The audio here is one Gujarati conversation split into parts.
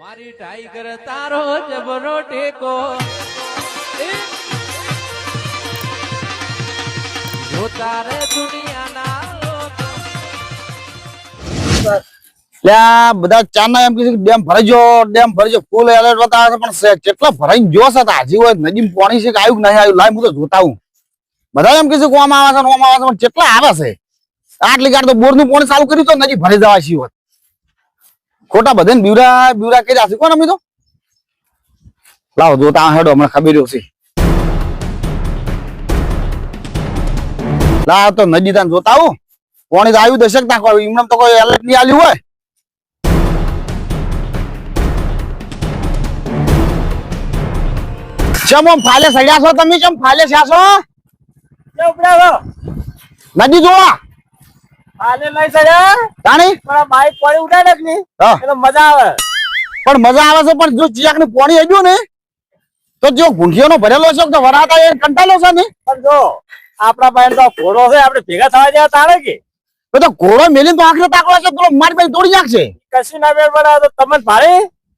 મારી ટાઈગર તારો જબરો ટેકો. જો તારે દુનિયાના બધા ચાના એમ કીધું ડેમ ભરજો ડેમ ભરજો, ફૂલ એલર્ટ બતાવે પણ કેટલા ભરાઈ જોશ હતા હજી હોય નદી પાણી છે કે આવ્યું નહીં આવ્યું? લાય, હું તો જોતા હું બધા એમ કીધું કોમ આવે છે ઓમ આવે છે, પણ કેટલા આવે છે? આટલી ગાડી તો બોરનું પાણી ચાલુ કર્યું તો નદી ભરી જવા છીએ ખોટા બધે બીવરા બીવરા કર્યા છે. કોણ અમે તો લાવો જોતા હેડો હમણાં ખબર છે. લા તો નદી તાન જોતા આવું. કોણે તો આવ્યું દશક ના કોઈ એમને તો કોઈ એલર્ટ નહીં આવ્યું હોય. ચમ આમ ફાલે સડ્યા છો તમે ચમ ફાલે છો? નદી જોવા. આને લઈ સડ્યા તાણી? પણ બાઈક ને એટલે. મજા આવે. પણ મજા આવે છે પણ જો ચિયાકની પાણી આવ્યું ને તો જો ગુંઠીઓ નો ભરેલો છે તો વરાતા એ કંટાળો છે ને? પણ જો આપણા પાસે તો ઘોડો છે આપણે ભેગા થવા જાય તારે કે? તો ઘોડો મેલીને તો આખરે તાકવા છે પેલો મારી પાસે તોડી નાખશે. કશું ના મેળ પડે તો તમે ભારે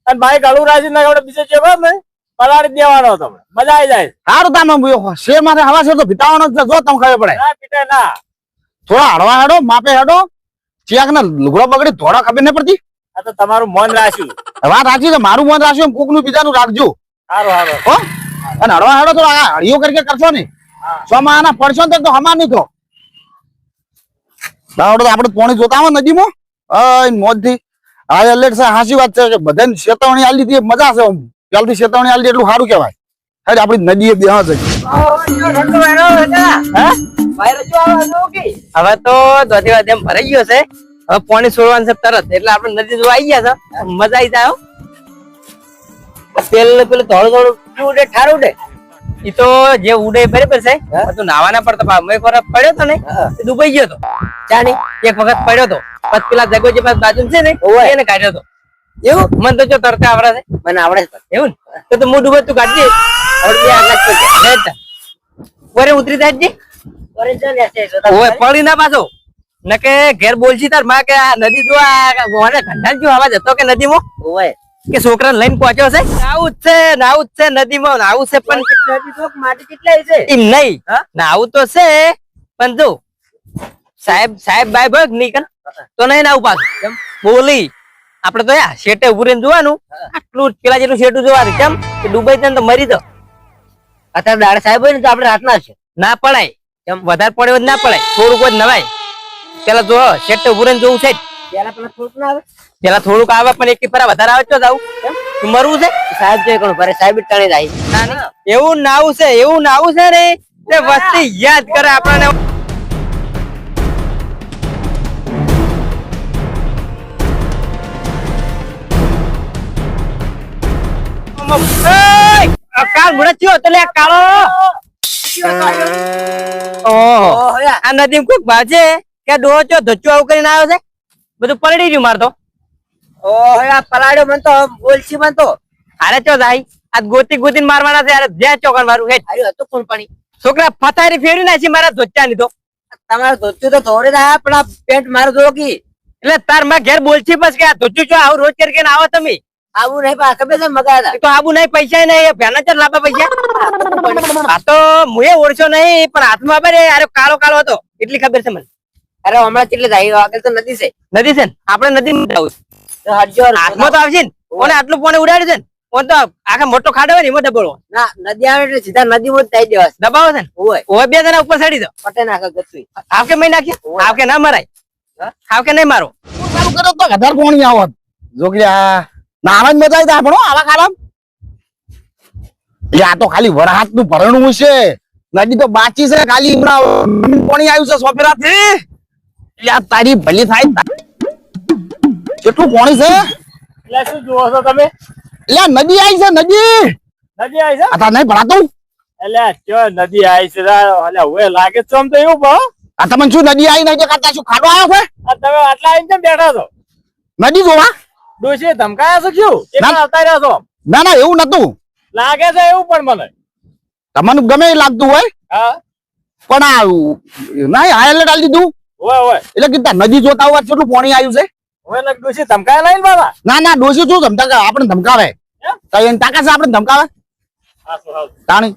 અને બાઈક હળું રાખીને નાખે બીજે જે ને પલાળી દેવાનો તમે મજા આવી જાય. સારું તમે શેર માથે હવા છે તો ભીતાવાનો જો તમે ખબર પડે. ના પીટે ના. થોડા હળવા હેડો માપે હેડો. ચિયાક ના લુગડો બગડી થોડા ખબર નહીં પડતી. આ તો તમારું મન રાખ્યું વાત છે મારું મન રાખ્યું કોકનું બીજાનું રાખજો. સારું સારું હો? અને હળવા હેડો તો હળીઓ કરીને કરશો ને. સોમાં આના પડશો ને તો હમા નહીં તો દાવડો આપણે પોણી જોતા આવે નદીમાં. અય મોજથી આ એલર્ટ છે હાચી વાત છે કે બધાને ચેતવણી આલી દીધી મજા છે આમ. પહેલથી ચેતવણી આલી એટલું સારું કહેવાય. હેડ આપણી નદીએ બે છે. હવે તો દોધી વાત એમ ભરાઈ ગયો છે. હવે પાણી છોડવાનું છે તરત. એટલે આપણે નદી જોવા આવી ગયા છે. મજા આવી જાય પેલું પેલું થોડું થોડું ઉડે? ઠાર ઉડે? ઈ તો જે ઉડે બરાબર છે. તું નાવાના પડતો મેં એક વખત પડ્યો તો ને ડૂબાઈ ગયો તો. ચાની એક વખત પડ્યો તો. પછી પેલા જગો જે પાસે બાજુ છે ને એને કાઢ્યો તો. એવું? મને તો જો તરતા આવડે છે. મને આવડે છે. એવું ને? તો તું ડૂબે તું કાઢજે. હવે બે આગળ. વરે ઉતરી જાય ઓય પડી ના પાછો. નકે ઘેર બોલશી તારમાં કે આ નદી જો આ મને જો આવા જતો કે નદીમાં? ઓય. કે છોકરાને લઈને પહોંચ્યો છે? નાવું જ છે નાવું જ છે નદીમાં નાવું છે પણ નદી તો માટી કેટલાય છે? એમ નહીં. નાવું તો છે પણ જો સાહેબ સાહેબ બાય ભગ નહીં કર તો નહીં નાવું પાછું. બોલી આપડે તો યા શેટે ઉભું રહીને જોવાનું. આટલું જ પેલા જેટલું શેટું જોવાનું. કેમ? કે ડુબાઈ તો મરી દો. અત્યારે દાડ સાહેબ હોય ને તો આપણે રાતના છે. ના પડાય. એમ વધારે પડે ના પડે. થોડુંક જ નવાય. પેલા જો શેઠ ઉભું જોવું છે પેલા પેલા થોડુંક ના આવે? પેલા થોડુંક આવે પણ એક ફેરા વધારે આવે તો જાવ તું મરવું છે? સાહેબ જોઈ કોણ ભરે સાહેબ ટાણે જાય. એવું નાવું છે એવું નાવું છે રે તે વસ્તી યાદ કરે આપણને. કાલ મુરત થયો એટલે કાળો. ઓહો આ નદી કોક ભાજે કે ડોહો ચો ધચ્ચો આવું કરીને આવ્યો છે? બધું પલડી રહ્યું મારતો ઓહો આ પલાડ્યો મન તો બોલશી મન તો. હારે ચો જાય. આ ગોતી ગોતી મારવાના છે અરે જ્યાં ચોકન મારું હે અરે હતું કોણ પાણી? છોકરા ફતારી ફેરવી નાખી મારા ધોચ્ચા ની તો તમારે ધોચ્યું તો થોડે ના પણ આ પેન્ટ મારું ધોકી એટલે તારમાં ઘેર બોલછી બસ કે આ ધોચ્યું છો આવું રોજ કરીને આવો તમે. આવું નહીં પણ ખબર છે મગાયા તો આબુ નહીં પૈસા નહીં ભેના ચર લાભા પૈસા. આ તો મુએ ઓળખ્યો નહીં પણ હાથમાં ખબર અરે કાળો કાળો હતો. એટલી ખબર છે મને. અરે હમણાં કેટલે જાય આગળ તો નદી છે. નદી છે આપણે નદી માં જવું હાથમાં તો આવશે ને. કોને આટલું પોણે ઉડાડ્યું છે ને? કોણ તો આખા મોટો ખાડો હોય ને એમાં દબાડો ના નદી આવે એટલે સીધા નદી માં થઈ દેવા દબાવો છે ને? ઓય ઓય બે જણા ઉપર ચડી દો. પટે નાખો ગતવી આવકે કે મેં નાખ્યા હાવ કે ના મરાય. આવકે કે નહીં મારો. કરો તો વધારે પાણી આવત જો કે આ નાવા જ મજા આવી આપણો આવા કાળામ એટલે આ તો ખાલી વરહાતનું ભરણું છે. નદી તો બાચી છે ખાલી હમણાં પાણી આવ્યું છે સોપેરાથી એટલે તારી ભલી થાય કેટલું પાણી છે? એટલે શું જુઓ છો તમે? એટલે નદી આવી છે નદી. નદી આવી છે? આ નહીં ભરાતું એટલે ચો નદી આવી છે એટલે હવે લાગે છે આમ તો એવું પણ આ તમને શું નદી આવી નહીં કરતા શું ખાડો આવ્યો છે? તમે આટલા આવીને બેઠા છો? નદી જોવા. ડોશી ધમકાયા છો ક્યું? ના. એકલા આવતા રહ્યા છો? ના ના એવું નતું લાગે છે એવું પણ મને. તમને ગમે એ લાગતું હોય? હા. પણ આ ના હાઈ એલર્ટ આલી દીધું. હોય ઓય એટલે કીધા નદી જોતા હોય કેટલું પાણી આવ્યું છે. ઓય એટલે ડોશી ધમકાયા નહીં બાબા? ના ના ડોશી શું ધમકા આપણે ધમકાવે. તો એને તાકાત છે આપણે ધમકાવે? તાણી.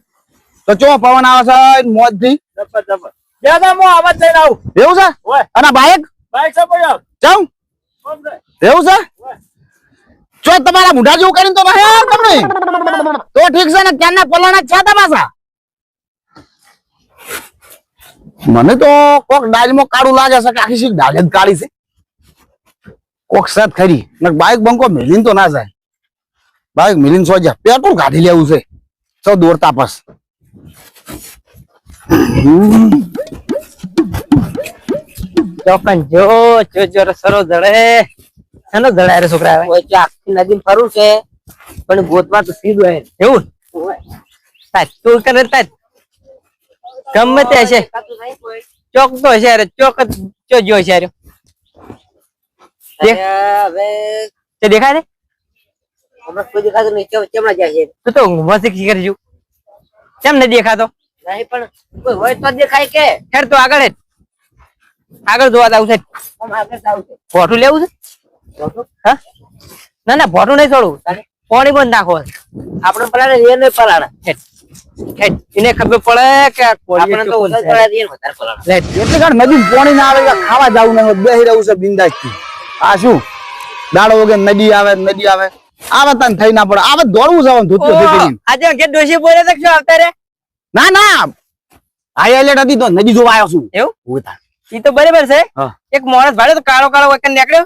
તો ચો પવન આવે છે મોજથી આવાજ જઈને આવું. એવું છે? અને બાઈક? બાઈક છે? એવું છે? ચો તમારા મુઢા જેવું કરીને તો ભાઈ તમને. તો ઠીક છે ને ક્યાંના પલાણા છે પાછા મને તો કોક ડાળમાં કાળું લાગે છે કે આખી શીખ ડાળ જ કાળી છે. કોક સત ખરી. બાઈક બંકો મિલીન તો ના જાય. બાઈક મિલીન સો જા પેટ્રોલ કાઢી લેવું છે. સૌ દોડતા પાસ. ચોકન જો જો જો સરો જડે. એનો જડાય રે છોકરા આવે કોઈ આખી નદી ફરું છે પણ ગોતવા તો સીધું હે એવું? તાજ તું કરે તાજ ગમે તે હશે. ચોક તો હશે અરે ચોક જ ચો જો હશે અરે હવે તે દેખાય છે હમણાં કોઈ દેખાતો નહીં કેમણા જાય છે. તું તો ઊંઘમાં શીખી કરજો કેમ નહીં દેખાતો? નહીં પણ કોઈ હોય તો દેખાય કે. ખેર તો આગળ. આગળ જોવા જાવ છે. છે. ભોટું લેવું છે? હા? ના ના ભોટું નહીં છોડવું પાણી બંધ નાખો. આપણે પલાણે રે નહીં પલાણે. એને ખબર પડે કે આપણે તો વધારે પલાણે એટલે નદી પાણી ના આવે ખાવા જવું નહીં બેહી રહ્યું છે બિંદાસથી આ શું? દાડો વગર નદી આવે નદી આવે. આવે તને થઈ ના પડે. આવે દોડવું જવાનું ધૂતું આજે કે ડોશી બોલે તો શું આવતા રે ના ના. હાઈ એલર્ટ હતી તો નદી જોવા આવ્યો છું. એવું? ઈ તો બરાબર છે. એક માણસ ભાડે તો કાળો કાળો વખત નીકળ્યો.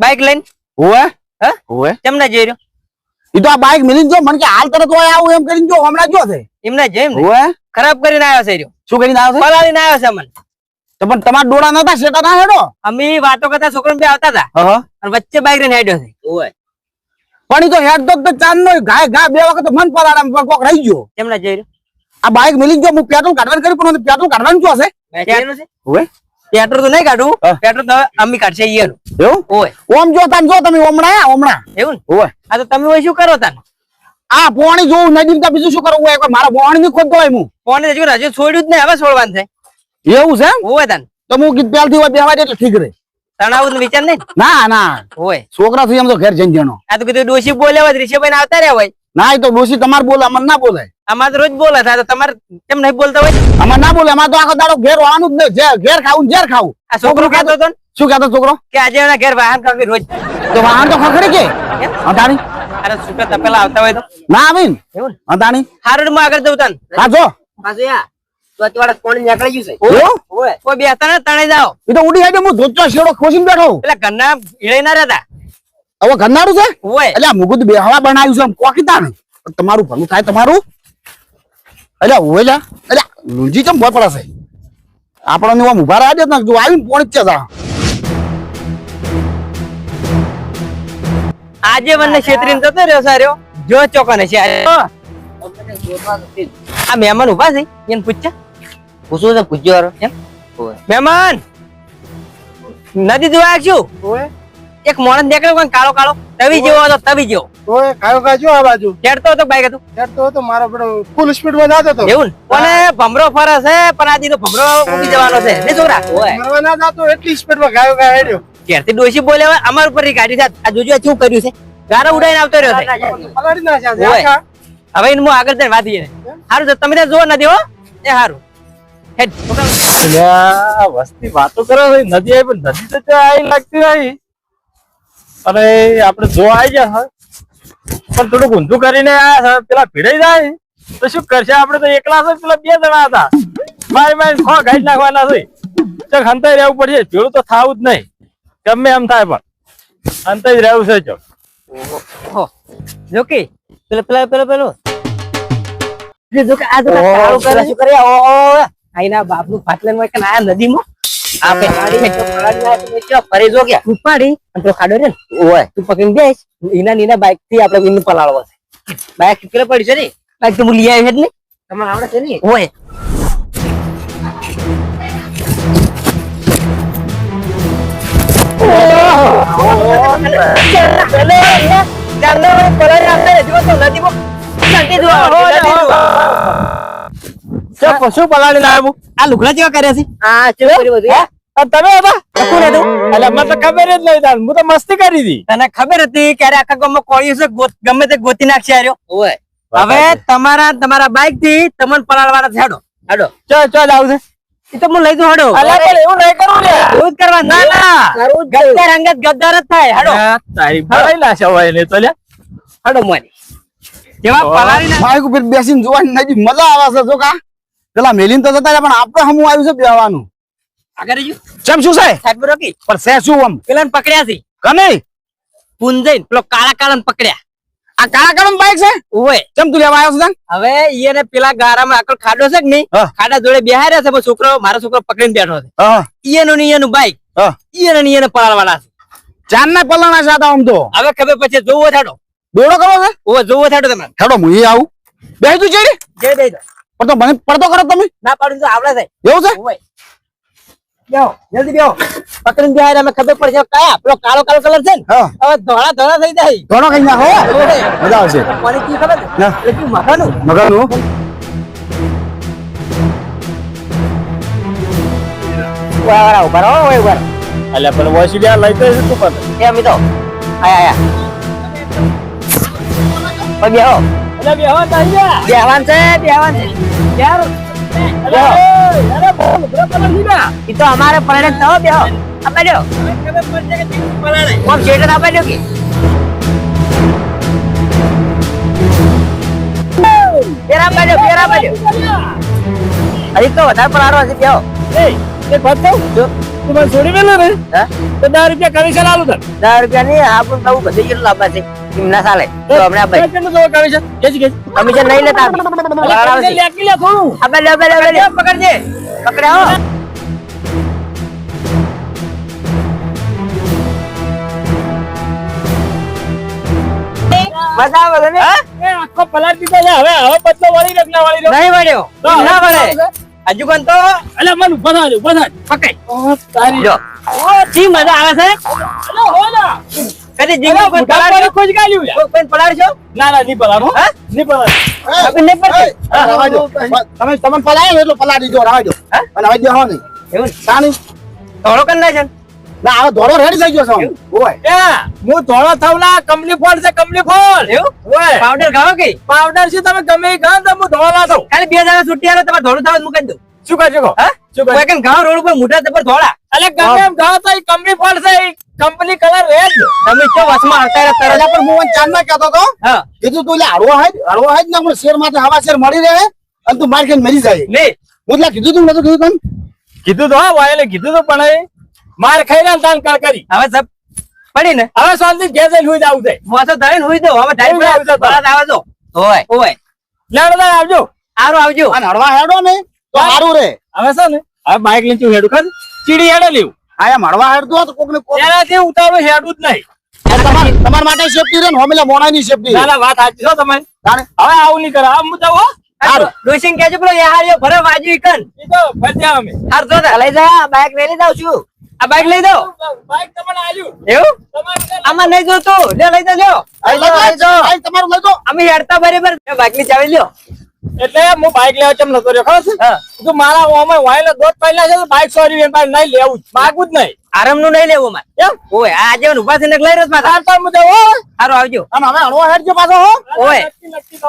બાઇક લઈને? હોવે? હે? હોવે. કેમ ના જઈ રહ્યો. ઈ તો આ બાઈક મિલીને જો મને કે હાલ તરત હોય આવું એમ કરીને જો હમણાં જો છે. એમને જેમ હોવે. ખરાબ કરીને આવ્યો છે રહ્યો. શું કરીને આવ્યો છે? પલાળીને આવ્યો છે મને તો પણ તમાર ડોળા નતા શેટા ના હેડો? અમે વાતો કરતા છોકરા બે આવતા હતા. હા અને વચ્ચે બાઇક લઈને હેડ્યો છે. હોવે. પણ ઈ તો હેડ તો તો ચાંદ નો ગાય ગા બે વખત તો મન પલાળા પણ કોક રહી ગયો. કેમ ના જઈ રહ્યો. આ બાઈક મિલી જો હું પેટ્રોલ કાઢવાનું કર્યું પણ પેટ્રોલ કાઢવાનું શું હશે છે. હોવે. પેટ્રોલ તો નહીં કાઢું. પેટ્રોલ તો અમે કાઢશે ઈયર એવું? ઓય. ઓમ જો તમે જો તમે ઓમણા ઓમણા એવું ને? ઓય. આ તો તમે શું કરો તાન? આ પોણી જોઉં નદી તો બીજું શું કરવું એક મારા પોણી ની ખોદતો હોય હું. પોણી હજુ હજુ છોડ્યું જ નહીં હવે છોડવાનું છે. એવું છે ઓય તાન. તો હું કીધું પેલથી હોય બેહવા દે એટલે ઠીક રહે. તણાવ વિચાર નહીં ના? ના હોય છોકરા થી એમ તો ઘેર જઈને જણો. આ તો કીધું ડોશી બોલે હોય ઋષભભાઈ આવ્યા રહ્યા હોય. ના એ તો ડોસી તમારે બોલે અમને ના બોલે અમારે રોજ બોલે થાય તો તમારે કેમ નહીં બોલતા હોય? અમારે ના બોલે અમારે તો આખો દાડો ઘેર આવવાનું જ નહીં. ઘેર ખાવું ઘેર ખાવું. આ છોકરો ખાતો? હતો શું કહેતો છોકરો? કે આજે એના ઘેર વાહન ખાવી રોજ. તો વાહન તો ખખડી કે? અંતાણી અરે છૂટા તપેલા આવતા હોય તો? ના આવીન? એવું? ને હારું માં આગળ જવું તન. હા જો. પાછું યા. હું તમારું ભલું થાય તમારું હોય લ્યા એટલે લુંજી ચમ ભય પડે આપણને આમ ઊભા રહ્યા ને જો આવીને પોણી જ છે તા. આજે મને છેતરીને જતો રહ્યો સાર્યો. જો ચોકને છે. તો. આ મહેમાન ઊભા છે. એને પૂછ્યા પૂછવું છે પૂછજો હારો. એમ? મહેમાન નદી જોવા છું? એક માણસ નીકળ્યો કોઈ કાળો કાળો? તવી જેવો હતો તવી જેવો. ઓય કાયો કાજો આ બાજુ? ચડતો હતો બાઈક હતું? ચડતો તો હતો મારો બડો ફૂલ સ્પીડમાં જતો હતો. એવું અને ભમરો ફરે છે પણ આજી તો ભમરો ઉડી જવાનો છે. ને છોકરા? ઓય ભમરો ના જતો એટલી સ્પીડમાં ગાયો ગાય હેડ્યો. ઘેરથી ડોશી બોલે હવે અમાર ઉપરની ગાડી છે. આ જોજો શું કર્યું છે. ગારો ઉડાઈને આવતો રહ્યો છે. પલાડી ના છે આખા. હવે હું આગળ જઈને વાંચીએ સારું છે તમે ત્યાં જોવો નથી હો. એ સારું હેડ. વસ્તી વાતો કરો નદી આવી પણ નદી તો ત્યાં આવી લાગતી નહીં. અને આપણે જો આવી ગયા હા. પણ થોડુંક ઊંધું કરીને આયા છે પેલા ભીડાઈ જાય. તો શું કરશે? આપણે તો એકલા છે પેલા બે જણા હતા. મારી મારી ખો ગાઈ નાખવાના છે. ચક હંતાઈ રહેવું પડશે. ભીડું તો થાવું જ નહીં. ગમે એમ થાય પણ. હંતાઈ જ રહેવું છે ચક હો જો કે પેલો પેલો પેલો પેલો. જો કે આ ઓહો, કાળું કરે શું આઈના બાપનું કે આ નદીમાં. આપે પલાળી તો પલાળી ના તો ફરી જો ગયા ઉપાડી અને પેલો ખાડો રે ને તું પકડીને બેસ એના નીના બાઈકથી આપણે એને પલાળવો છે બાઈક કેટલે પડી છે ને બાઈક તો હું લઈ આવી એટલે તમને આવડે છે ને હોય ચક શું પલાળી ના આવ્યું આ લુગડા જેવા કર્યા છે? આ કર્યું બધું? યાર? આ તમે હતા કોણ હતું એટલે મને તો ખબર જ નહીં હું તો મસ્તી કરી હતી. તને ખબર હતી કે આખા ગામમાં કોળિયું છે? ગમે તે ગોતી નાખશે આર્યો હવે તમારા તમારા બાઈકથી તમને પલાળવાના છે. હાડો. હેડો. ચો ચો જાવ છે. એ તો હું લઈ દઉં હેડો. એવું નહીં કરવું ને. એવું કરવા ના ના. જ જોઈએ. ગદ્દાર અંગત ગદ્દાર જ થાય. હડો. તારી ભરાઈ લાશે હોય ને તો લ્યા. હેડો મોની તો- પલાળી બાઈક ઉપર બેસીને જોવાની નજી મજા આવે છે જો કા. પેલા મેલીન તો જતા પણ આપણે હમું આવ્યું છે બેવાનું આગળ જો ચમ શું છે? સાહેબ રોકી પણ સે શું આમ? પેલા પકડ્યા છે. કને પુંજઈ પેલો કાળા કાળા પકડ્યા. આ કાળા કાળા બાઈક છે? ઓય ચમ તું લેવા આવ્યો છે? હવે ઈને પેલા ગારામાં આકલ ખાડો છે કે નહીં? ખાડા જોડે બેહાર્યા છે પણ છોકરો મારો છોકરો પકડીને બેઠો છે. હા. ઈયનું ને ઈયનું બાઈક હા. ઈયને ને ઈયને પલાળવાના છે. ચાર ના પલાણા છે આમ તો. હવે ખબર પછી જોવો થાડો દોડો કરો છે ઓવે જોવો થાડો તમે. થાડો હું એ આવું. બેહી તું જેડી જે. દો પણ તો મને પડતો કરો તમે. ના પાડું તો આવડે છે એવું છે? ઓય બેહો જલ્દી બેહો. પકડીને બેહાર્યા અમે ખબર પડશે કયા? પેલો કાળો કાળો કલર છે ને? હા. હવે ધોળા ધોળા થઈ જાય. ઘણો કઈ ના હો. મજા આવશે. કોની કી ખબર. એટલે કેવું મખાનું મગરનું વાળા ઊભા રહો ઓય ઊભા રહો. એટલે પણ વોશી બે લઈ તો શું પણ એ અમિતો આયા આયા. બેહો એટલે બે હવા તારી જા બેહવાન છે બેહવાન છે યાર અરે અરે બોલ તમે લીધા ઈ તો અમારે પરણે થયો બેહો આપા દો કોમ શેટર આપા દો કે પેરા દો પેરા દો હજી તો વધારે પલાળો હશે બેહો એ એ બતાવ તું મને છોડી મેલો ને હા તો દસ રૂપિયા કમિશન આલું તને દસ રૂપિયા નહીં આપણું બહુ બધું કેટલું લાવવા છે ના ચાલે. તો હમણાં ભાઈ. કેટલું જોવો કમિશન કેજી કેજી. કમિશન નહીં લેતા પલાળાવશે લે કે લે થોડું અબે લે અબે લે પકડજે? પકડ્યા મજા આવે છે ને? એ આખો પલાટ દીધો છે. હવે હવે બદલો વળી રખના વાળી રહ્યો. નહીં મળ્યો તો ના હવે હજુ કોણ તો? અલે મને ઊભા થાજો ઊભા થાજ પકડ. ઓ તારી. જો. ઓ જી મજા આવે છે? અલે હો ના કદી જીગો કોઈ પલાળ્યો? પાડી ખોજ ગાલ્યું યાર કોઈ કોઈ છો? ના ના નહીં પલાળો. હો? હા? નહીં પલાળો. આપણે નહીં પડતી. હા, તમે તમે પલાયો એટલો પલાળી દો રવા દો હા? અને હવે હો નહીં. એવું સાની ધોળો કરી નાખે ને. ના હવે ધોળો રેડી થઈ ગયો છે ઓય. એ હું ધોળો થવલા કમલી ફોડ છે કમલી ફોડ. એવું? ઓય. પાવડર ખાવ કે? પાવડર છે તમે ગમે એ તો હું ધોળો ના ખાલી બે જણા છૂટી આલો તમારે ધોળો થાવ મૂકી દઉં. શું કરજો કો હા? શું કોઈ કરજો કેમ ઘાવ રોડ ઉપર મોટા જબર ધોળા? અલે ગમે એમ ખાઓ તો કંપની ફોડ છે કંપની કલર રેડ તમે ચો વસમાં આવતા રહ્યા તરત પણ હું ચાંદમાં કહેતો તો હા. કીધું તું હળવો હાજ હળવો હાજ ને આપણે શેરમાંથી હવા શેર મળી રહે અને તું માર ખાઈને મરી જાય. લે. હું કીધું તું નતો કીધું તને? કીધું તો હા વાયલે કીધું તો પણ એ માર ખાઈ ને તાન કર કરી. હવે સબ પડી ને. હવે શાંતિ ઘેર જઈને હુઈ જાવું છે. મોસો ધરીને હુઈ દો હવે ટાઈમ હુઈ જાવ, બરાબર આવે તો. ઓય. ઓય. લેવડો આવજો. આરો આવજો. અને હળવા હેડો ને તો સારું રે. હવે છે ને હવે બાઇક લઈને તું હેડું ચીડી હેડે લેવું આયા મળવા હેડતું હોત કોક ને કોક એનાથી ઉતારું હેડું જ નહીં. તમાર તમારા માટે સેફટી રે ને હોમેલા મોણાની સેફટી ના ના વાત સાચી છો તમે હવે આવું નહીં કરે આમ હું જાઉં હો. સારું. ડોશિંગ કેજો પેલો યાર ભરે વાજી કન. ઈ તો ફરજ્યા અમે. હાર તો લઈ જા બાઈક લઈ જાઉં છું. આ બાઈક લઈ દો. બાઈક તમને આલ્યું. એવું? આમાં નહીં જોતું. લે લઈ જા લઈ લો. તમારું લઈ લો. અમે હેડતા બરાબર. બાઈકની ચાવી લ્યો. એટલે હું બાઇક લેવા કેમ નતો રહ્યો ખબર છે? તું મારા ઓમાં વાયલો દોત પહેલા છે બાઇક સોરી વેન પાસે નહીં લેવું. માગવું જ નહીં. આરામનું નહીં લેવું મારે. એમ ઓય આ આજે ઊભા થઈને લઈ રહ્યો માથા તાર તાર મુજબ ઓ હારો આવજો. આમ હવે હળવો હેડજો પાછો હો. ઓય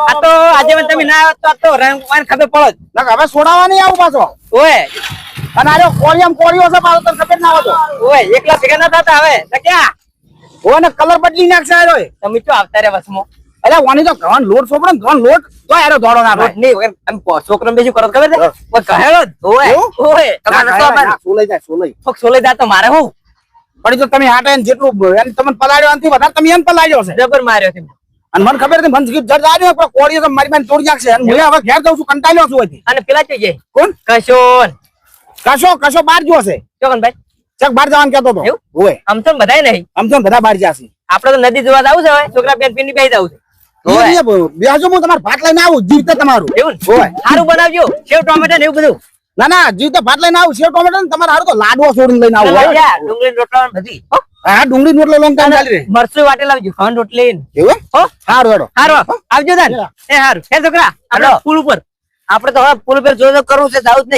આ તો આજે મને તમે ના આવત તો તો રંગ વાન ખબર પડે નકર હવે નહીં આવું પાછો. ઓય. અને આજો કોરિયમ કોરિયો છે પાછો તને ખબર ના આવતો ઓય એકલા ભેગા ના થતા હવે. તો ક્યાં? ઓને કલર બદલી નાખશે આરો તમે તો આવતા રે વસમો. એટલે વાની તો ઘણ લોટ સોપડે ઘણ લોટ તો એરો ધોળો ના લોટ નહીં કો- છોકરાને બીજું કરો ખબર છે? ઓ કહેલો ઓય ઓય તમારે તો ના, સોલાઈ જાય સોલાઈ. ફોક સોલે જાતો મારે હું? પણ જો તમે હાટે ને જેટલું એમ તમને પલાળ્યો એનાથી વધારે તમે એમ પલાડ્યો છે. જબર માર્યો છે. અને મને ખબર હતી મને જડ આવ્યો પણ કોળીઓ તો મારી પાસે તોડી નાખશે. અને હું હવે ઘેર જઉં છું કંટાળ્યો છું હજી અને પેલા જોઈ જાય કોણ? કશોન કશો કશો બહાર ગયો છે. ચોકન ભાઈ ચક બહાર જવાનું કહેતો હતો. ઓય. હોય આમ તો બધાય નહીં. આમ તો બધા બહાર જશે આપડે તો નદી જોવા જવું છે હવે. છોકરા બેન પીની બેસી જવું છે. ઓય. હું તમારે ભાત લઈને આવું જીવતે તમારું. એવું? સારું બનાવજો. સેવ ટોમેટા ને એવું બધું. ના ના જીવતે ભાત લઈને આવું સેવ ટોમેટો ને તમારે હારું તો લાડવો છોડીને લઈને આવું ડુંગળી રોટલા બધી. હા? ડુંગળી રોટલો લોંગ ટાઈમ ચાલી મરચું વાટે લાવજો ખાંડ રોટલી ને. એવું? હો? સારું હેડો. હારું આવજો તાન. એ હારું. હે છોકરા આપણે પુલ ઉપર. આપણે તો હવે પુલ ઉપર જોજો કરવું છે સાઉથ જ